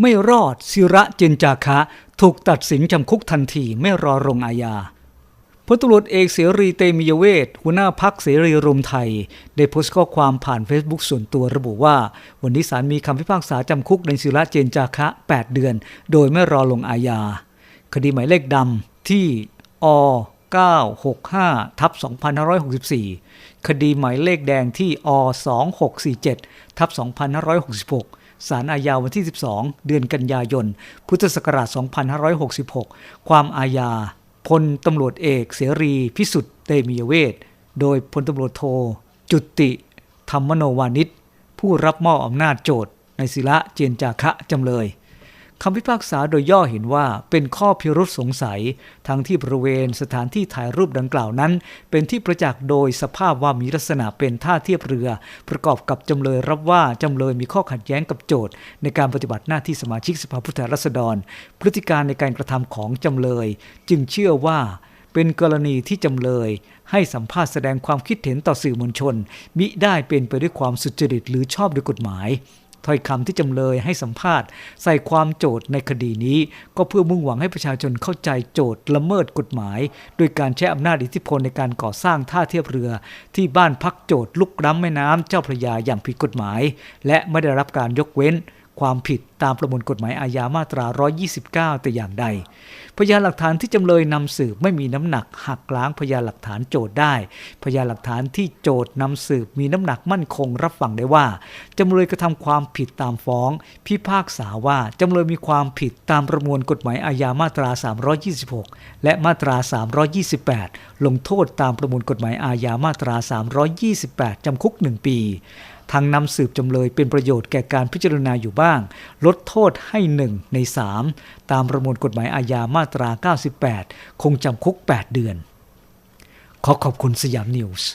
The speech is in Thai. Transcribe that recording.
ไม่รอดศิระเจนจาคะ ถูกตัดสินจำคุกทันทีไม่รอลงอาญาพลตำรวจเอกเสรีเตมียเวทหัวหน้าพักเสรีรวมไทย ได้โพสต์ข้อความผ่าน Facebook ส่วนตัวระบุว่า วันนี้ศาลมีคำพิพากษาจำคุกในศิระเจนจาคะ 8 เดือน โดยไม่รอลงอาญาคดีหมายเลขดำที่อ965ทับ2564 คดีหมายเลขแดงที่อ2647ทับ2566 สารอาญาวันที่ 12 เดือนกันยายน พุทธศักราช 2566 ความอาญาพลตำรวจเอกเสรี พิสุทธิ์เตมียเวทโดยพลตำรวจโท จุติ ธรรมโนวานิชผู้รับมอบอำนาจโจทย์ในศิระเจนจาคะจำเลย คำพิพากษาโดยย่อเห็นว่าเป็นข้อพิรุษสงสัย ทั้งที่บริเวณสถานที่ถ่ายรูปดังกล่าวนั้น เป็นที่ประจักษ์โดยสภาพว่ามีลักษณะเป็นท่าเทียบเรือ ประกอบกับจำเลยรับว่าจำเลยมีข้อขัดแย้งกับโจทย์ ในการปฏิบัติหน้าที่สมาชิกสภาผู้แทนราษฎร พฤติการในการกระทำของจำเลย จึงเชื่อว่าเป็นกรณีที่จำเลย ให้สัมภาษณ์แสดงความคิดเห็นต่อสื่อมวลชน มิได้เป็นไปด้วยความสุจริตหรือชอบด้วยกฎหมาย ถ้อยคำที่จำเลยให้สัมภาษณ์ ใส่ความโจทย์ในคดีนี้ ก็เพื่อมุ่งหวังให้ประชาชนเข้าใจโจทย์ละเมิดกฎหมาย โดยการใช้อำนาจอิทธิพลในการก่อสร้างท่าเทียบเรือ ที่บ้านพักโจทย์ลุกล้ำแม่น้ำเจ้าพระยาอย่างผิดกฎหมาย และไม่ได้รับการยกเว้น ความผิดตามประมวลกฎหมายอาญามาตรา 129 แต่อย่างใด พยานหลักฐานที่จำเลยนำสืบไม่มีน้ำหนักหักล้างพยานหลักฐานโจทย์ได้ พยานหลักฐานที่โจทย์นำสืบมีน้ำหนักมั่นคงรับฟังได้ว่าจำเลยกระทำความผิดตามฟ้อง พิพากษาว่าจำเลยมีความผิดตามประมวลกฎหมายอาญามาตรา 326 และมาตรา 328 ลงโทษตามประมวลกฎหมายอาญามาตรา 328 จำคุก 1 ปี ทางนำสืบจำเลยเป็นประโยชน์แก่การพิจารณาอยู่บ้าง ลดโทษให้หนึ่งใน3ตามประมวลกฎหมายอาญามาตรา 98 คงจำคุก 8 เดือน ขอขอบคุณสยามนิวส์